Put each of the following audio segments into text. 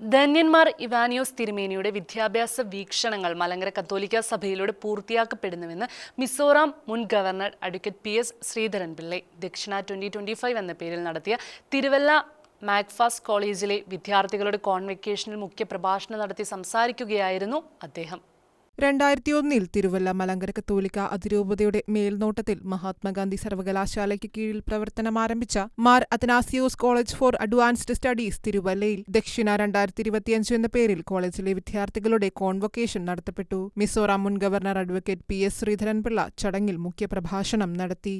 ധന്യന്മാർ ഇവാനിയോസ് തിരുമേനിയുടെ വിദ്യാഭ്യാസ വീക്ഷണങ്ങൾ മലങ്കര കത്തോലിക്ക സഭയിലൂടെ പൂർത്തിയാക്കപ്പെടുന്നുവെന്ന് മിസോറാം മുൻ governor advocate P S Sreedharan Pillai ദക്ഷിണ ട്വന്റി ട്വന്റി ഫൈവ് എന്ന പേരിൽ നടത്തിയ തിരുവല്ല മാഗ്ഫാസ് കോളേജിലെ വിദ്യാർത്ഥികളുടെ കോൺവെക്കേഷനിൽ മുഖ്യ പ്രഭാഷണം നടത്തി സംസാരിക്കുകയായിരുന്നു അദ്ദേഹം. രണ്ടായിരത്തി ഒന്നിൽ തിരുവല്ല മലങ്കര കത്തോലിക്ക അതിരൂപതയുടെ മേൽനോട്ടത്തിൽ മഹാത്മാഗാന്ധി സർവകലാശാലയ്ക്ക് കീഴിൽ പ്രവർത്തനം ആരംഭിച്ച Mar Athanasios college for advanced studies തിരുവല്ലയിൽ ദക്ഷിണ രണ്ടായിരത്തി ഇരുപത്തിയഞ്ച് എന്ന പേരിൽ കോളേജിലെ വിദ്യാർത്ഥികളുടെ കോൺവൊക്കേഷൻ നടത്തപ്പെട്ടു. മിസോറാം മുൻ governor advocate P S Sreedharan Pillai ചടങ്ങിൽ മുഖ്യപ്രഭാഷണം നടത്തി.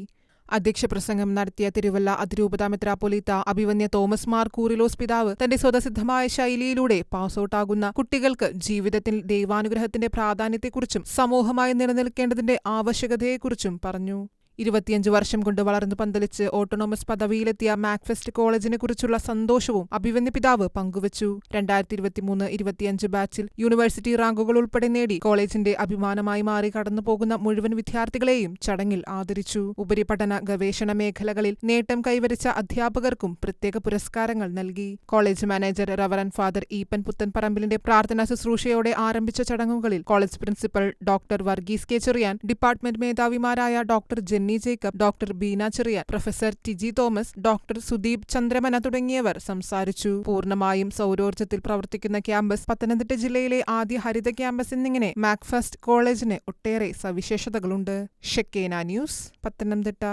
അധ്യക്ഷ പ്രസംഗം നടത്തിയ തിരുവല്ല അതിരൂപത മെത്രാപ്പൊലീത്ത അഭിവന്യ തോമസ് മാർ കൂറിലോസ് പിതാവ് തന്റെ സ്വതസിദ്ധമായ ശൈലിയിലൂടെ പാസ്ഔട്ടാകുന്ന കുട്ടികൾക്ക് ജീവിതത്തിൽ ദൈവാനുഗ്രഹത്തിന്റെ പ്രാധാന്യത്തെക്കുറിച്ചും സമൂഹമായി നിലനിൽക്കേണ്ടതിന്റെ ആവശ്യകതയെക്കുറിച്ചും പറഞ്ഞു. ഇരുപത്തിയഞ്ച് വർഷം കൊണ്ട് വളർന്നു പന്തലിച്ച് ഓട്ടോണോമസ് പദവിയിലെത്തിയ മാക്ഫെസ്റ്റ് കോളേജിനെ കുറിച്ചുള്ള സന്തോഷവും അഭിവന്യ പിതാവ് പങ്കുവച്ചു. രണ്ടായിരത്തി ഇരുപത്തിമൂന്ന് ഇരുപത്തിയഞ്ച് ബാച്ചിൽ യൂണിവേഴ്സിറ്റി റാങ്കുകൾ ഉൾപ്പെടെ നേടി കോളേജിന്റെ അഭിമാനമായി മാറി കടന്നുപോകുന്ന മുഴുവൻ വിദ്യാർത്ഥികളെയും ചടങ്ങിൽ ആദരിച്ചു. ഉപരിപഠന ഗവേഷണ മേഖലകളിൽ നേട്ടം കൈവരിച്ച അധ്യാപകർക്കും പ്രത്യേക പുരസ്കാരങ്ങൾ നൽകി. College manager reverend father Eappen പുത്തൻപറമ്പിലിന്റെ പ്രാർത്ഥനാ ശുശ്രൂഷയോടെ ആരംഭിച്ച ചടങ്ങുകളിൽ college principal doctor Varghese K Cherian department മേധാവിമാരായ doctor Jenny Jacob doctor Beena ചെറിയ professor T G Thomas doctor Sudeep Chandramana തുടങ്ങിയവർ സംസാരിച്ചു. പൂർണമായും സൗരോർജത്തിൽ പ്രവർത്തിക്കുന്ന ക്യാമ്പസ് പത്തനംതിട്ട ജില്ലയിലെ ആദ്യ ഹരിത ക്യാമ്പസ് എന്നിങ്ങനെ മാക്ഫസ്റ്റ് കോളേജിന് ഒട്ടേറെ സവിശേഷതകളുണ്ട്. ഷെക്കേന ന്യൂസ് പത്തനംതിട്ട.